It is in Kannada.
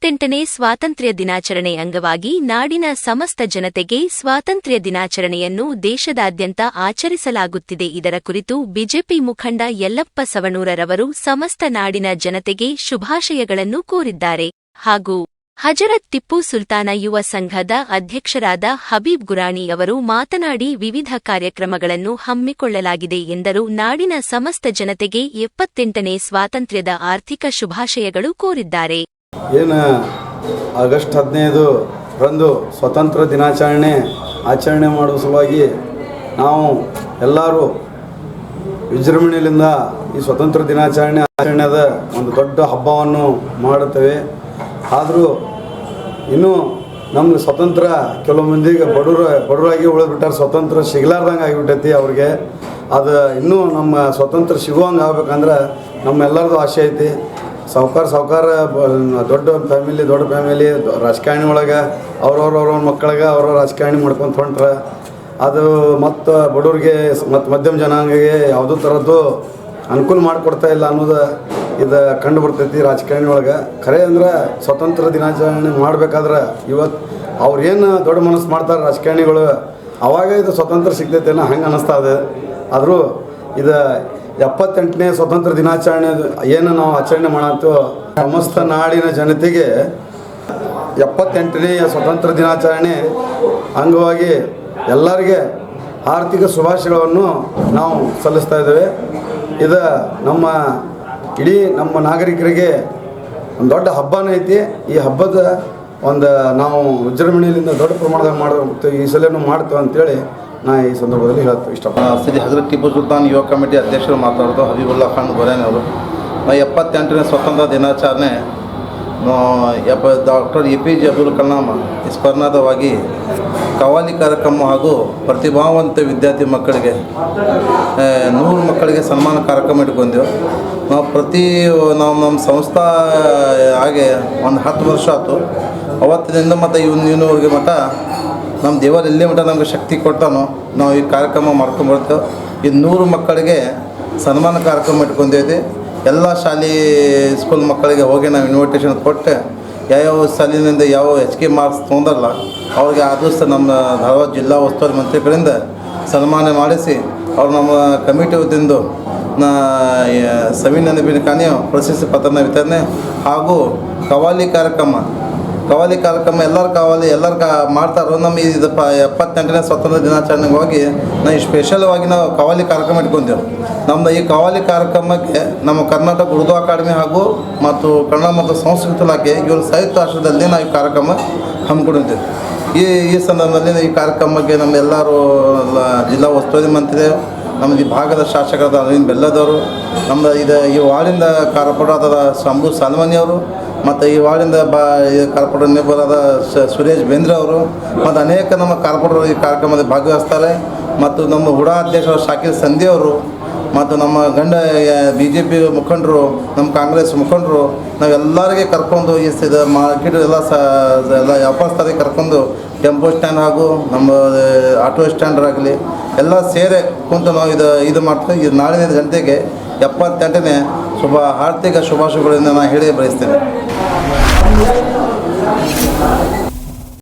ಎಪ್ಪತ್ತೆಂಟನೇ ಸ್ವಾತಂತ್ರ್ಯ ದಿನಾಚರಣೆ ಅಂಗವಾಗಿ ನಾಡಿನ ಸಮಸ್ತ ಜನತೆಗೆ ಸ್ವಾತಂತ್ರ್ಯ ದಿನಾಚರಣೆಯನ್ನು ದೇಶದಾದ್ಯಂತ ಆಚರಿಸಲಾಗುತ್ತಿದೆ. ಇದರ ಕುರಿತು ಬಿಜೆಪಿ ಮುಖಂಡ ಯಲ್ಲಪ್ಪ ಸವಣೂರರವರು ಸಮಸ್ತ ನಾಡಿನ ಜನತೆಗೆ ಶುಭಾಶಯಗಳನ್ನು ಕೋರಿದ್ದಾರೆ. ಹಾಗೂ ಹಜರತ್ ಟಿಪ್ಪು ಸುಲ್ತಾನ ಯುವ ಸಂಘದ ಅಧ್ಯಕ್ಷರಾದ ಹಬೀಬ್ ಗುರಾಣಿ ಅವರು ಮಾತನಾಡಿ ವಿವಿಧ ಕಾರ್ಯಕ್ರಮಗಳನ್ನು ಹಮ್ಮಿಕೊಳ್ಳಲಾಗಿದೆ ಎಂದರು. ನಾಡಿನ ಸಮಸ್ತ ಜನತೆಗೆ ಎಪ್ಪತ್ತೆಂಟನೇ ಸ್ವಾತಂತ್ರ್ಯದ ಆರ್ಥಿಕ ಶುಭಾಶಯಗಳು ಕೋರಿದ್ದಾರೆ. ಏನು? ಆಗಸ್ಟ್ ಹದಿನೈದು ರಂದು ಸ್ವತಂತ್ರ ದಿನಾಚರಣೆ ಆಚರಣೆ ಮಾಡುವ ಸಲುವಾಗಿ ನಾವು ಎಲ್ಲರೂ ವಿಜೃಂಭಣೆಯಿಂದ ಈ ಸ್ವತಂತ್ರ ದಿನಾಚರಣೆ ಆಚರಣೆದ ಒಂದು ದೊಡ್ಡ ಹಬ್ಬವನ್ನು ಮಾಡುತ್ತೇವೆ. ಆದರೂ ಇನ್ನೂ ನಮ್ಮ ಸ್ವತಂತ್ರ ಕೆಲವು ಮಂದಿಗೆ ಬಡವರು, ಬಡವರಾಗಿ ಉಳಿದ್ಬಿಟ್ಟಾರೆ, ಸ್ವತಂತ್ರ ಸಿಗ್ಲಾರ್ದಂಗೆ ಆಗಿಬಿಟ್ಟೈತಿ ಅವ್ರಿಗೆ. ಅದು ಇನ್ನೂ ನಮ್ಮ ಸ್ವತಂತ್ರ ಸಿಗುವಂಗೆ ಆಗ್ಬೇಕಂದ್ರೆ ನಮ್ಮೆಲ್ಲರದು ಆಸೆ ಐತಿ. ಸಾವ್ಕಾರ ಸಾವ್ಕಾರ ದೊಡ್ಡ ಫ್ಯಾಮಿಲಿ ದೊಡ್ಡ ಫ್ಯಾಮಿಲಿ ರಾಜಕಾರಣಿ ಒಳಗೆ, ಅವ್ರವ್ರ ಅವ್ರವ್ರ ಮಕ್ಕಳಿಗೆ ಅವ್ರವ್ರ ರಾಜಕಾರಣಿ ಮಾಡ್ಕೊಂತ ಹೊಂಟ್ರೆ. ಅದು ಮತ್ತು ಬಡವ್ರಿಗೆ, ಮತ್ತು ಮಧ್ಯಮ ಜನಾಂಗಕ್ಕೆ ಯಾವುದೋ ಥರದ್ದು ಅನುಕೂಲ ಮಾಡಿಕೊಡ್ತಾ ಇಲ್ಲ ಅನ್ನೋದು ಇದು ಕಂಡು ಬರ್ತೈತಿ ರಾಜಕಾರಣಿ ಒಳಗೆ. ಖರೆ ಅಂದ್ರೆ ಸ್ವತಂತ್ರ ದಿನಾಚರಣೆ ಮಾಡಬೇಕಾದ್ರೆ ಇವತ್ತು ಅವ್ರೇನು ದೊಡ್ಡ ಮನಸ್ಸು ಮಾಡ್ತಾರೆ ರಾಜಕಾರಣಿಗಳು, ಅವಾಗ ಇದು ಸ್ವತಂತ್ರ ಅನ್ನೋ ಹಂಗೆ ಅನ್ನಿಸ್ತಾ ಇದೆ. ಆದರೂ ಇದು ಎಪ್ಪತ್ತೆಂಟನೇ ಸ್ವತಂತ್ರ ದಿನಾಚರಣೆ ಏನು ನಾವು ಆಚರಣೆ ಮಾಡತ್ತೀವೋ ಸಮಸ್ತ ನಾಡಿನ ಜನತೆಗೆ ಎಪ್ಪತ್ತೆಂಟನೇ ಸ್ವತಂತ್ರ ದಿನಾಚರಣೆ ಅಂಗವಾಗಿ ಎಲ್ಲರಿಗೆ ಆರ್ಥಿಕ ಶುಭಾಶಯಗಳನ್ನು ನಾವು ಸಲ್ಲಿಸ್ತಾ ಇದ್ದೇವೆ. ಇದು ನಮ್ಮ ಇಡೀ ನಮ್ಮ ನಾಗರಿಕರಿಗೆ ಒಂದು ದೊಡ್ಡ ಹಬ್ಬನೇ ಐತಿ. ಈ ಹಬ್ಬದ ಒಂದು ನಾವು ವಿಜೃಂಭಣೆಯಿಂದ ದೊಡ್ಡ ಪ್ರಮಾಣದಾಗ ಮಾಡ್ತೀವಿ ಈ ಸಲನೂ ಮಾಡ್ತೇವೆ ಅಂತೇಳಿ ನಾ ಈ ಸಂದರ್ಭದಲ್ಲಿ ಹೇಳಕ್ಕೆ ಇಷ್ಟಪಡ್ತೀನಿ. ಸರಿ ಹಜರತ್ ಟಿಪ್ಪು ಸುಲ್ತಾನ್ ಯುವ ಕಮಿಟಿ ಅಧ್ಯಕ್ಷರು ಮಾತಾಡೋದು ಹಬೀಬುಲ್ಲಾ ಖಾನ್ ಗೊರೇನ್ ಅವರು. ಎಪ್ಪತ್ತೆಂಟನೇ ಸ್ವತಂತ್ರ ದಿನಾಚರಣೆ ಎಪ್ಪ, doctor A P J Abdul Kalam ಸ್ಮರಣಾರ್ಥವಾಗಿ qawwali ಕಾರ್ಯಕ್ರಮ ಹಾಗೂ ಪ್ರತಿಭಾವಂತ ವಿದ್ಯಾರ್ಥಿ ಮಕ್ಕಳಿಗೆ ನೂರು ಮಕ್ಕಳಿಗೆ ಸನ್ಮಾನ ಕಾರ್ಯಕ್ರಮ ಇಟ್ಕೊಂಡೆವು. ನಾವು ಪ್ರತಿ ನಾವು ನಮ್ಮ ಸಂಸ್ಥಾ, ಹಾಗೆ ಒಂದು ಹತ್ತು ವರ್ಷ ಆಯಿತು. ಅವತ್ತಿನಿಂದ ಮತ್ತು ಇವ್ನ ಇವನವರೆಗೆ ಮಟ್ಟ ನಮ್ಮ ದೇವರು ಎಲ್ಲೇ ಮಟ್ಟ ನಮಗೆ ಶಕ್ತಿ ಕೊಡ್ತಾನೋ, ನಾವು ಈ ಕಾರ್ಯಕ್ರಮ ಮಾಡ್ಕೊಂಬರ್ತೇವೆ ಈ ನೂರು ಮಕ್ಕಳಿಗೆ ಸನ್ಮಾನ ಕಾರ್ಯಕ್ರಮ ಇಟ್ಕೊಂಡಿದ್ದೆ. ಎಲ್ಲ ಶಾಲೆ ಸ್ಕೂಲ್ ಮಕ್ಕಳಿಗೆ ಹೋಗಿ ನಾವು ಇನ್ವಿಟೇಷನ್ ಕೊಟ್ಟು. ಯಾವ್ಯಾವ ಶಾಲಿನಿಂದ ಯಾವ ಹೆಚ್ಚಿಗೆ ಮಾರ್ಕ್ಸ್ ತೊಗೊಂಡಲ್ಲ ಅವ್ರಿಗೆ ಆದಷ್ಟು ನಮ್ಮ ಧಾರವಾಡ ಜಿಲ್ಲಾ ಉಸ್ತುವಾರಿ ಮಂತ್ರಿಗಳಿಂದ ಸನ್ಮಾನ ಮಾಡಿಸಿ, ಅವ್ರು ನಮ್ಮ ಕಮಿಟಿ ವತಿಯಿಂದ ನಾ ಸವಿನಂದ ಬಿನ್ಕಾನಿ ಪ್ರಶಸ್ತಿ ಪತ್ರನ ವಿತರಣೆ ಹಾಗೂ ಕವಾಲಿ ಕಾರ್ಯಕ್ರಮ ಕವಾಲಿ ಕಾರ್ಯಕ್ರಮ ಎಲ್ಲರ ಕಾವಾಲಿ ಎಲ್ಲರ ಕಾ ಮಾಡ್ತಾರೋ ನಮ್ಮ ಈ ಪ ಎಪ್ಪತ್ತೆಂಟನೇ ಸ್ವತಂತ್ರ ದಿನಾಚರಣೆಗೆ ಹೋಗಿ ನಾವು ಈ ಸ್ಪೆಷಲ್ವಾಗಿ ನಾವು ಕವಾಲಿ ಕಾರ್ಯಕ್ರಮ ಇಟ್ಕೊಂತೇವೆ. ನಮ್ಮದು ಈ ಕವಾಲಿ ಕಾರ್ಯಕ್ರಮಕ್ಕೆ ನಮ್ಮ ಕರ್ನಾಟಕ ಉರ್ದು ಅಕಾಡೆಮಿ ಹಾಗೂ ಮತ್ತು ಕನ್ನಡ ಮತ್ತು ಸಂಸ್ಕೃತಿ ಇಲಾಖೆ ಇವರು ಸಂಯುಕ್ತ ರಾಷ್ಟ್ರದಲ್ಲಿ ನಾವು ಈ ಕಾರ್ಯಕ್ರಮ ಹಮ್ಮಿಕೊಂಡಿದ್ದೇವೆ ಈ ಈ ಸಂದರ್ಭದಲ್ಲಿ ಈ ಕಾರ್ಯಕ್ರಮಕ್ಕೆ ನಮ್ಮೆಲ್ಲರೂ ಜಿಲ್ಲಾ ಉಸ್ತುವಾರಿ ಮಂತ್ರಿ ನಮ್ಮದು ಈ ಭಾಗದ ಶಾಸಕರಾದ ಅರವಿಂದ್ ಬೆಲ್ಲದವರು ನಮ್ಮದು ಇದು ಈ ವಾರ್ಡಿಂದ ಕಾರ್ಪೊರೇಟರಾದ ಶಂಭು ಸಲ್ಮನಿ ಅವರು, ಮತ್ತು ಈ ವಾರ್ಡಿಂದ ಬಾ ಈ ಕಾರ್ಪೊರೇಟರ್ ಸುರೇಶ್ ಬೇಂದ್ರೆ ಅವರು, ಮತ್ತು ಅನೇಕ ನಮ್ಮ ಕಾರ್ಪೊರೇಟರ್ ಈ ಕಾರ್ಯಕ್ರಮದಲ್ಲಿ ಭಾಗವಹಿಸ್ತಾರೆ. ಮತ್ತು ನಮ್ಮ ಹುಡಾ ಅಧ್ಯಕ್ಷರು ಶಾಕಿರ್ ಸಂಧಿ ಅವರು, ಮತ್ತು ನಮ್ಮ ಗಂಡ ಬಿ ಜೆ ಪಿ ಮುಖಂಡರು, ನಮ್ಮ ಕಾಂಗ್ರೆಸ್ ಮುಖಂಡರು, ನಾವೆಲ್ಲರಿಗೆ ಕರ್ಕೊಂಡು ಈ ಮಾರ್ಕೆಟ್ ಎಲ್ಲ ಸ ಎಲ್ಲ ವ್ಯಾಪಾರಸ್ಥರಿಗೆ ಕರ್ಕೊಂಡು ಟೆಂಪೋ ಸ್ಟ್ಯಾಂಡ್ ಹಾಗೂ ನಮ್ಮ ಆಟೋ ಸ್ಟ್ಯಾಂಡ್ ಆಗಲಿ, ಎಲ್ಲ ಸೇರೆ ಕುಂತು ನಾವು ಇದು ಇದು ಮಾಡ್ತೀವಿ. ಇದು ನಾಳಿನ ಜನತೆಗೆ ಎಪ್ಪತ್ತೆಂಟನೇ ಶುಭ ಆರ್ಥಿಕ ಶುಭಾಶಯಗಳಿಂದ ನಾನು ಹೇಳಿ ಬಯಸ್ತೇನೆ.